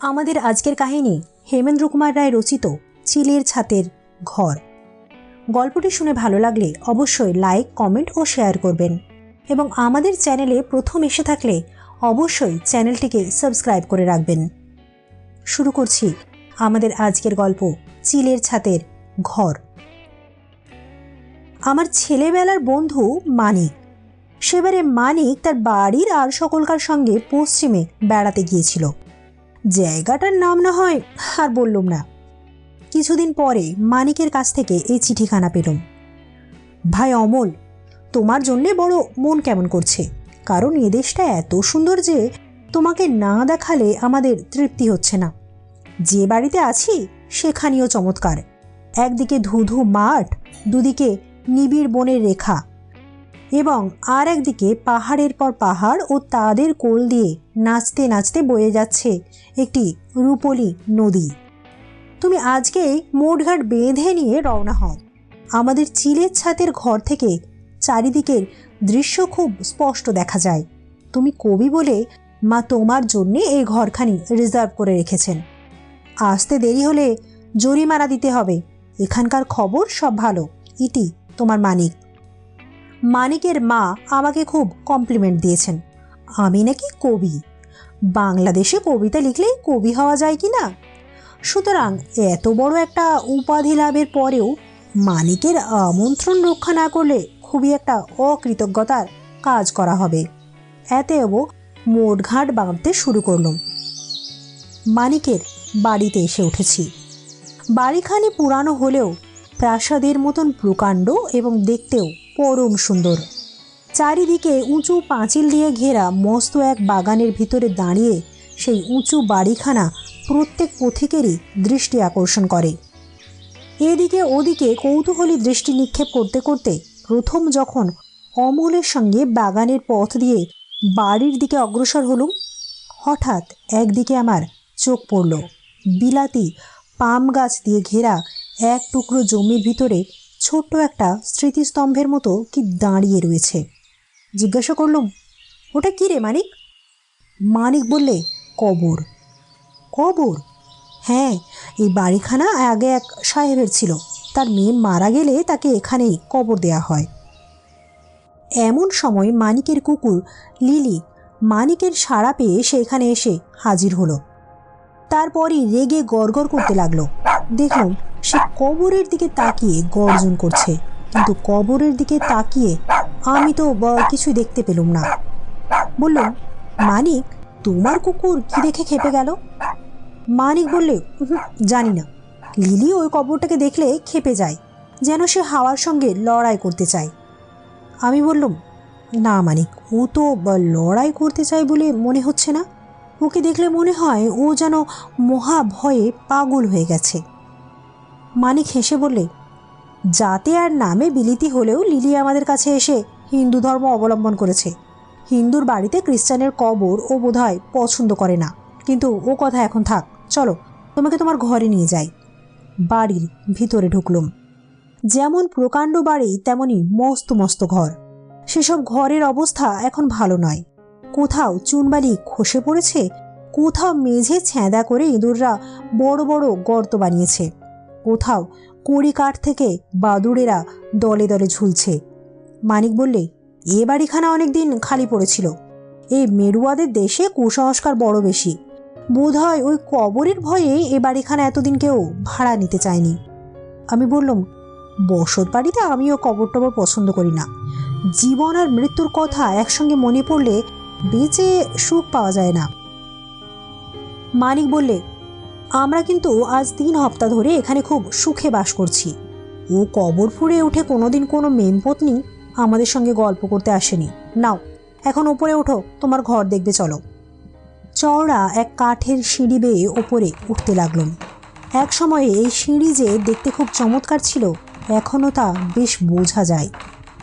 আমাদের আজকের কাহিনী হেমেন্দ্র কুমার রায় রচিত চিলের ছাতের ঘর। গল্পটি শুনে ভালো লাগলে অবশ্যই লাইক, কমেন্ট ও শেয়ার করবেন। এবং আমাদের চ্যানেলে প্রথম এসে থাকলে অবশ্যই চ্যানেলটিকে সাবস্ক্রাইব করে রাখবেন। শুরু করছি আমাদের আজকের গল্প চিলের ছাতের ঘর। আমার ছেলেবেলার বন্ধু মানিক। সেবারে মানিক তার বাড়ির আর সকলকার সঙ্গে পশ্চিমে বেড়াতে গিয়েছিল। জায়গাটার নাম না হয়, আর বললুম না। কিছুদিন পরে মানিকের কাছ থেকে এই চিঠিখানা পেলুম। ভাই অমল, তোমার জন্যে বড় মন কেমন করছে? কারণ এ দেশটা এত সুন্দর যে তোমাকে না দেখালে আমাদের তৃপ্তি হচ্ছে না। যে বাড়িতে আছি, সেখানেও চমৎকার। একদিকে ধুধু মাঠ, দুদিকে নিবিড় বনের রেখা। এবং আর একদিকে পাহাড়ের পর পাহাড় ও তাদের কোল দিয়ে নাচতে নাচতে বয়ে যাচ্ছে একটি রূপলি নদী। তুমি আজকেই মোটঘাট বেঁধে নিয়ে রওনা হও। আমাদের চিলের ছাতের ঘর থেকে চারিদিকের দৃশ্য খুব স্পষ্ট দেখা যায়। তুমি কবি বলে মা তোমার জন্যে এই ঘরখানি রিজার্ভ করে রেখেছেন। আসতে দেরি হলে জরিমানা দিতে হবে। এখানকার খবর সব ভালো। ইটি তোমার মানিক। মানিকের মা আমাকে খুব কমপ্লিমেন্ট দিয়েছেন। আমি নাকি কবি। বাংলাদেশে কবিতা লিখলেই কবি হওয়া যায় কি না? সুতরাং এত বড় একটা উপাধি লাভের পরেও মানিকের আমন্ত্রণ রক্ষা না করলে খুবই একটা অকৃতজ্ঞতার কাজ করা হবে। এতে এতেও মোটঘাট বাঁধতে শুরু করলাম। মানিকের বাড়িতে এসে উঠেছি। বাড়িখানি পুরানো হলেও প্রাসাদের মতন প্রকাণ্ড এবং দেখতেও পরম সুন্দর। চারিদিকে উঁচু পাঁচিল দিয়ে ঘেরা মস্ত এক বাগানের ভিতরে দাঁড়িয়ে সেই উঁচু বাড়িখানা প্রত্যেক পথিকেরই দৃষ্টি আকর্ষণ করে। এদিকে ওদিকে কৌতূহলী দৃষ্টি নিক্ষেপ করতে করতে প্রথম যখন অমলের সঙ্গে বাগানের পথ দিয়ে বাড়ির দিকে অগ্রসর হলুম, হঠাৎ একদিকে আমার চোখ পড়ল। বিলাতি পাম গাছ দিয়ে ঘেরা এক টুকরো জমির ভিতরে ছোট্ট একটা স্মৃতিস্তম্ভের মতো কি দাঁড়িয়ে রয়েছে। জিজ্ঞাসা করলুম, ওটা কী রে, মানিক? মানিক বললে, কবর। কবর? হ্যাঁ এই বাড়িখানা আগে এক সাহেবের ছিল। তার মেয়ে মারা গেলে তাকে এখানেই কবর দেয়া হয়। এমন সময় মানিকের কুকুর লিলি মানিকের সাড়া পেয়ে সে এখানে এসে হাজির হলো। তারপরই রেগে গড়গড় করতে লাগল। দেখুন সে কবরের দিকে তাকিয়ে গর্জন করছে। কিন্তু কবরের দিকে তাকিয়ে আমি তো কিছুই দেখতে পেলুম না। বললুম মানিক, তোমার কুকুর কি দেখে খেপে গেল? মানিক বললে জানি না। লিলি ওই কবরটাকে দেখলে খেপে যায়, যেন সে হাওয়ার সঙ্গে লড়াই করতে চায়। আমি বললুম, না মানিক, ও তো লড়াই করতে চায় বলে মনে হচ্ছে না। ওকে দেখলে মনে হয় ও যেন মহা ভয়ে পাগল হয়ে গেছে। মানিক হেসে বললে, জাতে আর নামে বিলিতি হলেও লিলি আমাদের কাছে এসে হিন্দু ধর্ম অবলম্বন করেছে। হিন্দুর বাড়িতে খ্রিস্টানের কবর ও বোধহয় পছন্দ করে না। কিন্তু ও কথা এখন থাক, চলো, তোমাকে তোমার ঘরে নিয়ে যাই। বাড়ির ভিতরে ঢুকলুম। যেমন প্রকাণ্ড বাড়ি তেমনই মস্ত মস্ত ঘর। সেসব ঘরের অবস্থা এখন ভালো নয়। কোথাও চুনবালি খসে পড়েছে, কোথাও মেঝে ছ্যাঁদা করে ইঁদুররা বড় বড় গর্ত বানিয়েছে। কোথাও কড়ি কাঠ থেকে বাদুড়েরা দলে দলে ঝুলছে। মানিক বললে, এ বাড়িখানা অনেকদিন খালি পড়েছিল। এই মেরুয়াদের দেশে কুসংস্কার বড় বেশি। বোধ হয় ওই কবরের ভয়ে এ বাড়িখানা এতদিন কেউ ভাড়া নিতে চায়নি। আমি বললাম, বসত বাড়িতে আমিও কবর টবর পছন্দ করি না। জীবন আর মৃত্যুর কথা একসঙ্গে মনে পড়লে বেঁচে সুখ পাওয়া যায় না। মানিক বললে আমরা কিন্তু আজ তিন হপ্তাহ ধরে এখানে খুব সুখে বাস করছি। ও কবর ফুঁড়ে উঠে কোনোদিন কোনো মেমপত্নী আমাদের সঙ্গে গল্প করতে আসেনি। নাও, এখন ওপরে ওঠো, তোমার ঘর দেখবে চলো। চওড়া এক কাঠের সিঁড়ি বেয়ে ওপরে উঠতে লাগলাম এক সময়ে এই সিঁড়ি যে দেখতে খুব চমৎকার ছিল, এখনও তা বেশ বোঝা যায়।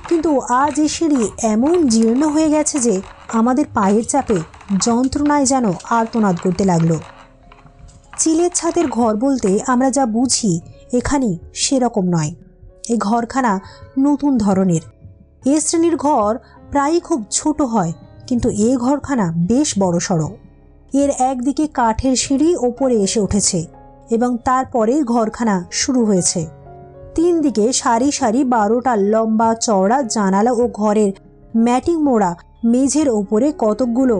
কিন্তু আজ এই সিঁড়ি এমন জীর্ণ হয়ে গেছে যে আমাদের পায়ের চাপে যন্ত্রণায় যেন আর্তনাদ করতে লাগল। চিলের ছাদের ঘর বলতে আমরা যা বুঝি এখানে সেরকম নয়। এই ঘরখানা নতুন ধরনের। এ শ্রেণির ঘর প্রায়ই খুব ছোট হয়, কিন্তু এ ঘরখানা বেশ বড় সড়ো এর একদিকে কাঠের সিঁড়ি ওপরে এসে উঠেছে এবং তারপরেই ঘরখানা শুরু হয়েছে। তিন দিকে সারি সারি বারোটা লম্বা চওড়া জানালা ও ঘরের ম্যাটিং মোড়া, মেঝের ওপরে কতকগুলো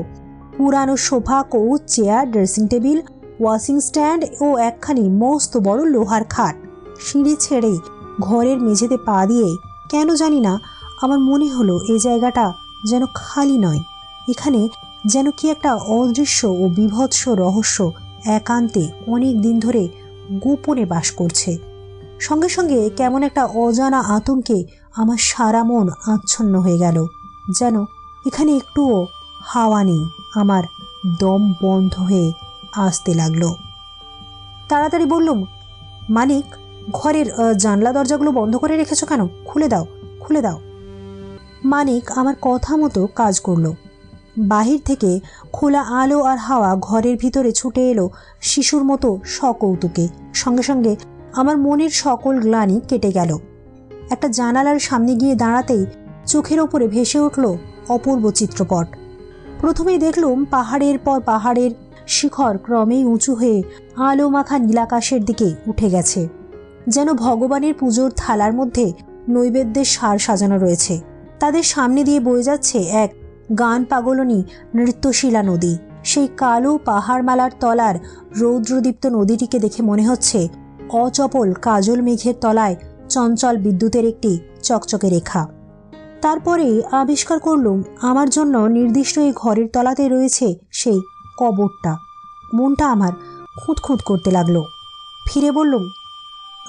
পুরানো sofa, couch, chair, dressing table washing stand ও একখানি মস্ত বড় লোহার খাট। সিঁড়ি ছেড়ে ঘরের মেঝেতে পা দিয়ে, কেন জানি না, আমার মনে হলো এই জায়গাটা যেন খালি নয়। এখানে যেন কি একটা অদৃশ্য ও বিভৎস রহস্য একান্তে অনেক দিন ধরে গোপনে বাস করছে। সঙ্গে সঙ্গে কেমন একটা অজানা আতঙ্কে আমার সারা মন আচ্ছন্ন হয়ে গেল। যেন এখানে একটুও হাওয়া নেই, আমার দম বন্ধ হয়ে আসতে লাগল। তাড়াতাড়ি বললুম, মানিক, ঘরের জানলা দরজাগুলো বন্ধ করে রেখেছো কেন? খুলে দাও খুলে দাও। মানিক আমার কথা মতো কাজ করল। বাহির থেকে খোলা আলো আর হাওয়া ঘরের ভিতরে ছুটে এলো শিশুর মতো সকৌতুকে। সঙ্গে সঙ্গে আমার মনের সকল গ্লানি কেটে গেল। একটা জানালার সামনে গিয়ে দাঁড়াতেই চোখের ওপরে ভেসে উঠল অপূর্ব চিত্রপট। প্রথমেই দেখলুম পাহাড়ের পর পাহাড়ের শিখর ক্রমেই উঁচু হয়ে আলো মাখা নীলাকাশের দিকে উঠে গেছে, যেন ভগবানের পুজোর থালার মধ্যে নৈবেদ্যের সার সাজানো রয়েছে। তাদের সামনে দিয়ে বয়ে যাচ্ছে এক গান পাগলনী নৃত্যশিলা নদী। সেই কালো পাহাড়মালার তলার রৌদ্রদীপ্ত নদীটিকে দেখে মনে হচ্ছে অচপল কাজল মেঘের তলায় চঞ্চল বিদ্যুতের একটি চকচকে রেখা। তারপরে আবিষ্কার করলুম, আমার জন্য নির্দিষ্ট এই ঘরের তলাতে রয়েছে সেই কবরটা। মনটা আমার খুঁতখুঁত করতে লাগল। ফিরে বললুম,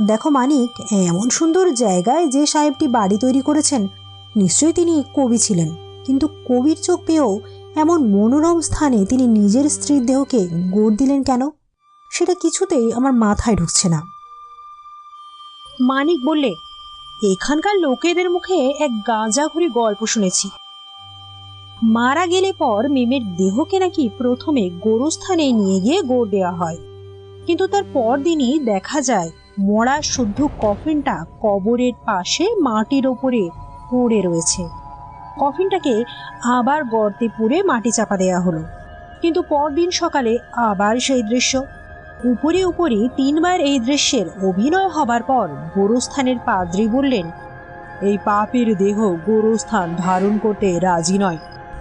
দেখো মানিক, এমন সুন্দর জায়গায় যে সাহেবটি বাড়ি তৈরি করেছেন, নিশ্চয়ই তিনি কবি ছিলেন। কিন্তু কবির চোখ পেয়েও এমন মনোরম স্থানে তিনি নিজের স্ত্রীর দেহকে গোড় দিলেন কেন? সেটা কিছুতেই আমার মাথায় ঢুকছে না। মানিক বললে, এখানকার লোকেদের মুখে এক গাঁজাখুরি গল্প শুনেছি। মারা গেলে পর মেমের দেহকে নাকি প্রথমে গোরস্থানে নিয়ে গিয়ে গোড় দেওয়া হয়। কিন্তু তার পরদিনই দেখা যায়, মরা শুদ্ধ কফিনটা কবরের পাশে মাটির ওপরে পড়ে রয়েছে। কফিনটাকে আবার গর্তে পুড়ে মাটি চাপা দেওয়া হলো। কিন্তু পরদিন সকালে আবার সেই দৃশ্য। উপরে উপরে তিনবার এই দৃশ্যের অভিনয় হবার পর গোরস্থানের পাদ্রী বললেন, এই পাপের দেহ গোরস্থান ধারণ করতে রাজি নয়।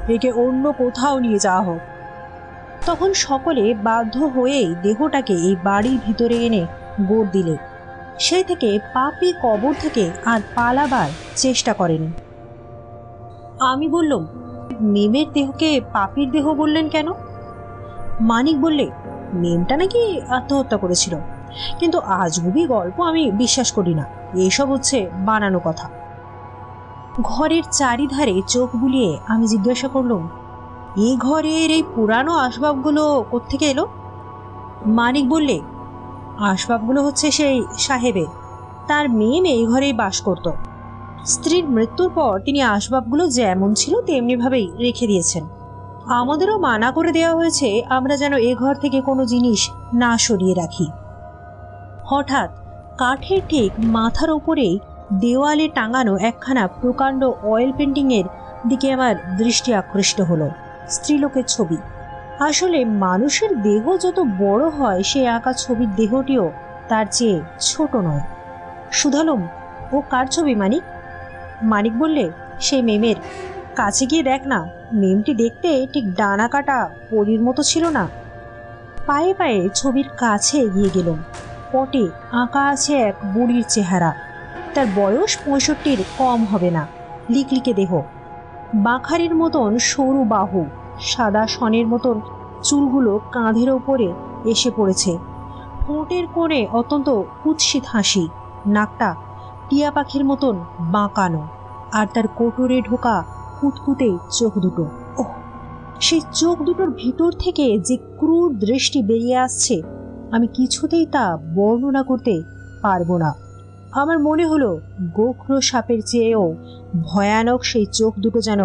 একে অন্য কোথাও নিয়ে যাওয়া হোক। তখন সকলে বাধ্য হয়েই দেহটাকে এই বাড়ির ভিতরে এনে গোড় দিলে। সেই থেকে পাপি কবর থেকে আর পালাবার চেষ্টা করেনি। আমি বললাম, মেমের দেহকে পাপির দেহ বললেন কেন? মানিক বললে, মেমটা নাকি আত্মহত্যা করেছিল। কিন্তু আজগুবি গল্প আমি বিশ্বাস করি না। এসব হচ্ছে বানানো কথা। ঘরের চারিধারে চোখ বুলিয়ে আমি জিজ্ঞাসা করলাম এই ঘরের এই পুরানো আসবাবগুলো কোত্থেকে এলো? মানিক বললে, আসবাবগুলো হচ্ছে সেই সাহেবের। তার মেয়ে এই ঘরেই বাস করত। স্ত্রীর মৃত্যুর পর তিনি আসবাবগুলো যেমন ছিল তেমনিভাবেই রেখে দিয়েছেন। আমাদেরও মানা করে দেওয়া হয়েছে আমরা যেন এ ঘর থেকে কোনো জিনিস না সরিয়ে রাখি। হঠাৎ কাঠের ঠিক মাথার ওপরেই দেওয়ালে টাঙানো একখানা প্রকাণ্ড অয়েল পেন্টিংয়ের দিকে আমার দৃষ্টি আকৃষ্ট হলো। স্ত্রীলোকের ছবি। আসলে মানুষের দেহ যত বড় হয়, সে আঁকা ছবির দেহটিও তার চেয়ে ছোট নয়। সুধালম, ও কার ছবি, মানিক? মানিক বললে, সেই মেমের। কাছে গিয়ে দেখ না, মেমটি দেখতে ঠিক ডানা কাটা পরির মতো ছিল না। পায়ে পায়ে ছবির কাছে এগিয়ে গেলাম। পটে আঁকা আছে এক বুড়ির চেহারা। তার বয়স পঁয়ষট্টির কম হবে না। লিকলিকে দেহ। বাখারের মতন সরু বাহু, সাদা সনের মতন চুলগুলো কাঁধের ওপরে এসে পড়েছে। ঠোঁটের কোণে অত্যন্ত কুৎসিত হাসি, নাকটা টিয়া পাখির মতন বাঁকানো, আর তার কোটরে ঢোকা কুতকুতে চোখ দুটো। ওহ, সেই চোখ দুটোর ভিতর থেকে যে ক্রূর দৃষ্টি বেরিয়ে আসছে, আমি কিছুতেই তা বর্ণনা করতে পারব না। আমার মনে হলো গোখর সাপের চেয়েও ভয়ানক সেই চোখ দুটো যেন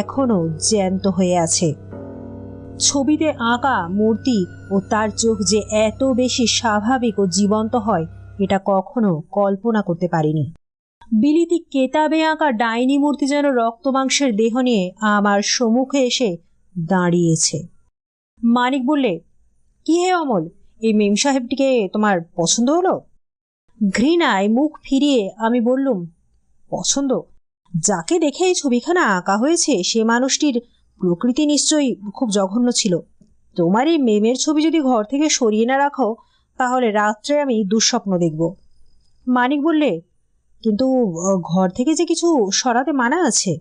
এখনও জ্যান্ত হয়ে আছে। ছবিতে আঁকা মূর্তি ও তার চোখ যে এত বেশি স্বাভাবিক ও জীবন্ত হয়, এটা কখনো কল্পনা করতে পারিনি। বিলিতি কেতাবে আঁকা ডাইনি মূর্তি যেন রক্তমাংসের দেহ নিয়ে আমার সম্মুখে এসে দাঁড়িয়েছে। মানিক বললে, কি হে অমল? এই মেম সাহেবটিকে তোমার পছন্দ হলো? ঘৃণায় মুখ ফিরিয়ে আমি বললুম, পছন্দ? যাকে দেখে এই ছবিখানা আঁকা হয়েছে, সে মানুষটির প্রকৃতি নিশ্চয়ই খুব জঘন্য ছিল। তোমার এই মেমের ছবি যদি ঘর থেকে সরিয়ে না রাখো, তাহলে রাত্রে আমি দুঃস্বপ্ন দেখব। মানিক বললে, কিন্তু ঘর থেকে যে কিছু সরাতে মানা আছে?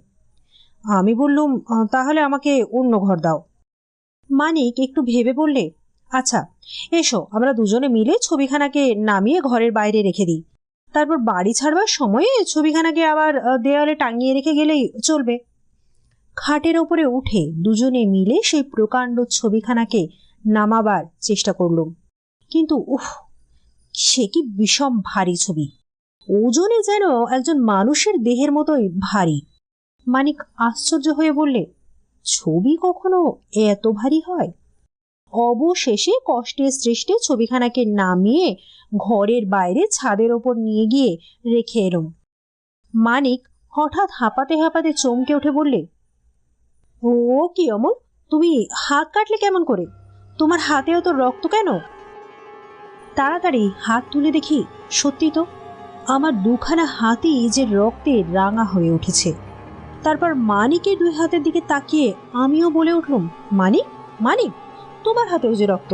আমি বললুম তাহলে আমাকে অন্য ঘর দাও। মানিক একটু ভেবে বললে আচ্ছা এসো, আমরা দুজনে মিলে ছবিখানাকে নামিয়ে ঘরের বাইরে রেখে দিই। তারপর বাড়ি ছাড়বার সময়ে ছবিখানাকে আবার দেওয়ালে টাঙিয়ে রেখে গেলেই চলবে। খাটের ওপরে উঠে দুজনে মিলে সেই প্রকাণ্ড ছবিখানাকে নামাবার চেষ্টা করলুম। কিন্তু উফ, সে কি বিষম ভারী ছবি। ওজনে যেন একজন মানুষের দেহের মতোই ভারী। মানিক আশ্চর্য হয়ে বললে, ছবি কখনো এত ভারী হয়? অবশেষে কষ্টে সৃষ্টে ছবিখানাকে নামিয়ে ঘরের বাইরে ছাদের ওপর নিয়ে গিয়ে রেখে এলুম। মানিক হঠাৎ হাঁপাতে হাঁপাতে চমকে উঠে বললে, ও কি অমল, তুমি হাত কাটলে কেমন করে? তোমার হাতেও তো রক্ত কেন? তাড়াতাড়ি হাত তুলে দেখি, সত্যি তো, আমার দুখানা হাতই যে রক্তে রাঙা হয়ে উঠেছে। তারপর মানিকের দুই হাতের দিকে তাকিয়ে আমিও বলে উঠলুম, মানিক মানিক তোমার হাতেও যে রক্ত?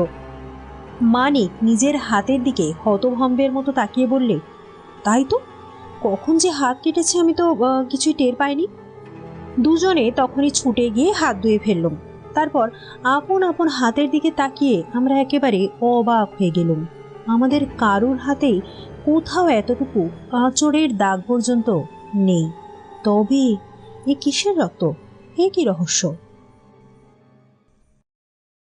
মানিক নিজের হাতের দিকে হতভম্বের মতো তাকিয়ে বললে, তাই তো? কখন যে হাত কেটেছে আমি তো কিছুই টের পাইনি। দুজনে তখনই ছুটে গিয়ে হাত ধুয়ে ফেললাম। তারপর আপন আপন হাতের দিকে তাকিয়ে আমরা একেবারে অবাক হয়ে গেলুম। আমাদের কারুর হাতেই কোথাও এতটুকু আঁচড়ের দাগ পর্যন্ত নেই। তবে এ কিসের রক্ত? এ কি রহস্য?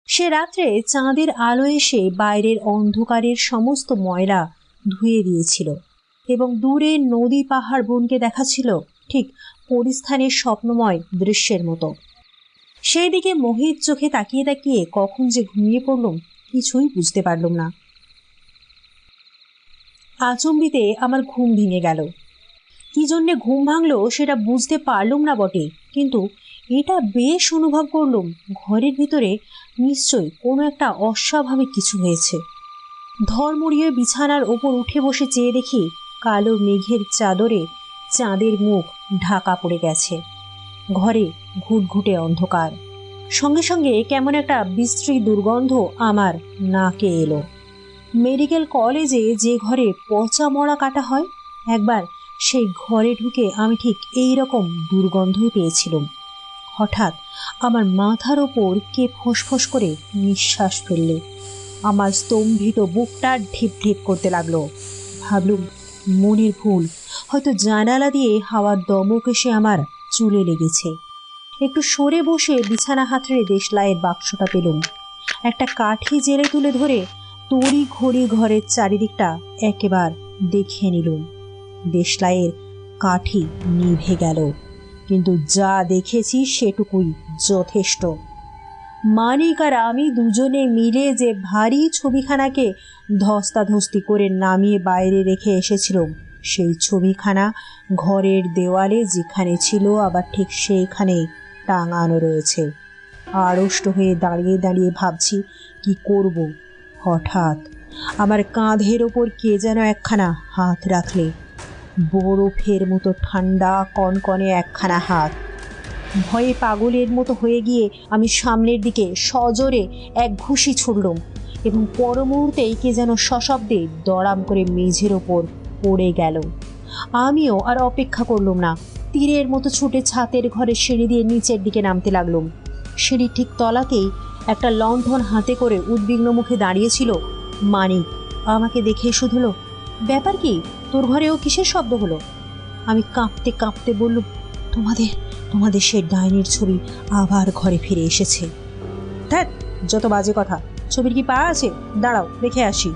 সে রাত্রে চাঁদের আলো এসে বাইরের অন্ধকারের সমস্ত ময়লা ধুয়ে দিয়েছিল এবং দূরে নদী পাহাড় বনকে দেখাচ্ছিল ঠিক পরিস্থানের স্বপ্নময় দৃশ্যের মতো। সেই দিকে মোহিত চোখে তাকিয়ে তাকিয়ে কখন যে ঘুমিয়ে পড়লুম কিছুই বুঝতে পারলুম না। আচম্বিতে আমার ঘুম ভেঙে গেল। কি জন্যে ঘুম ভাঙলো সেটা বুঝতে পারলুম না বটে, কিন্তু এটা বেশ অনুভব করলুম ঘরের ভিতরে নিশ্চয়ই কোনো একটা অস্বাভাবিক কিছু হয়েছে। ধর্মড়িয়ে বিছানার ওপর উঠে বসে চেয়ে দেখি কালো মেঘের চাদরে চাঁদের মুখ ঢাকা পড়ে গেছে। ঘরে ঘুটঘুটে অন্ধকার। সঙ্গে সঙ্গে কেমন একটা বিশ্রী দুর্গন্ধ আমার নাকে এলো। মেডিকেল কলেজে যে ঘরে পচা মরা কাটা হয়, একবার সেই ঘরে ঢুকে আমি ঠিক এই রকম দুর্গন্ধই পেয়েছিলাম। হঠাৎ আমার মাথার ওপর কে ফোঁস করে নিঃশ্বাস ফেললে। আমার স্তম্ভিত বুকটা ঢিপ ঢিপ করতে লাগল। ভাবলুম, মনের ভুল। হয়তো জানালা দিয়ে হাওয়ার দমক এসে আমার চুলে লেগেছে। একটু সরে বসে বিছানা হাতড়ে দেশলাইয়ের বাক্সটা পেলুম। একটা কাঠি জেলে তুলে ধরে তড়ি ঘড়ি ঘরের চারিদিকটা একেবার দেখে নিলুম। দেশলাইয়ের কাঠি নিভে গেল। কিন্তু যা দেখেছি সেটুকুই যথেষ্ট। মানিক আর আমি দুজনে মিলে যে ভারী ছবিখানাকে ধস্তাধস্তি করে নামিয়ে বাইরে রেখে এসেছিলাম, সেই ছবিখানা ঘরের দেওয়ালে যেখানে ছিল আবার ঠিক সেইখানে টাঙানো রয়েছে। আড়ষ্ট হয়ে দাঁড়িয়ে দাঁড়িয়ে ভাবছি, কি করব? হঠাৎ আমার কাঁধের ওপর কে যেন একখানা হাত রাখলে। বরফের মতো ঠান্ডা কনকনে একখানা হাত। ভয়ে পাগলের মতো হয়ে গিয়ে আমি সামনের দিকে সজোরে এক ঘুষি ছুড়লুম এবং পর মুহূর্তেই কে যেন সশব্দে দড়াম করে মেঝের ওপর পড়ে গেল। আমিও আর অপেক্ষা করলুম না। তীরের মতো ছুটে ছাতের ঘরে সিঁড়ি দিয়ে নিচের দিকে নামতে লাগলুম। সিঁড়ির ঠিক তলাতেই একটা লণ্ঠন হাতে করে উদ্বিগ্ন মুখে দাঁড়িয়েছিল মানিক। আমাকে দেখে শুধুল ব্যাপার কি? তোর ঘরেও কিসের শব্দ হলো? আমি কাঁপতে কাঁপতে বললুম, তোমাদের তোমাদের সে ডাইনির ছবি আবার ঘরে ফিরে এসেছে। ধ্যাত যত বাজে কথা। ছবির কি পা আছে? দাঁড়াও, দেখে আসি।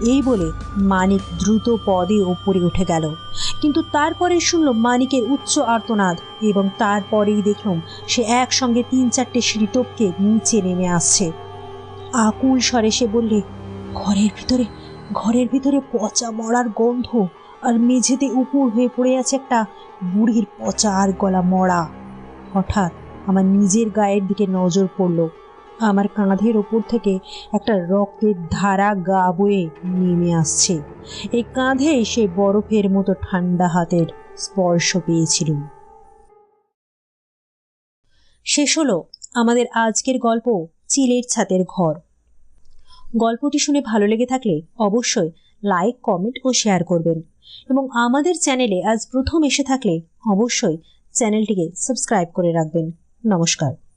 এই বলে মানিক দ্রুত পদে ওপরে উঠে গেল। কিন্তু তারপরে শুনল মানিকের উচ্চ আর্তনাদ এবং তারপরেই দেখলাম সে একসঙ্গে তিন চারটে সিঁড়ি নিচে নেমে আসছে। আকুল স্বরে সে বললে, ঘরের ভিতরে ঘরের ভিতরে পচা মরার গন্ধ আর মেঝেতে উপুর হয়ে পড়ে আছে একটা বুড়ির পচা আর গলা মরা। হঠাৎ আমার নিজের গায়ের দিকে নজর পড়ল। আমার কাঁধের ওপর থেকে একটা রক্তের ধারা গা বয়ে নেমে আসছে। এই কাঁধে সে বরফের মতো ঠান্ডা হাতের স্পর্শ পেয়েছিলুম। শেষ হলো আমাদের আজকের গল্প, চিলের ছাতের ঘর। গল্পটি শুনে ভালো লেগে থাকলে অবশ্যই লাইক কমেন্ট ও শেয়ার করবেন। এবং আমাদের চ্যানেলে আজ প্রথম এসে থাকলে অবশ্যই চ্যানেলটিকে সাবস্ক্রাইব করে রাখবেন। নমস্কার।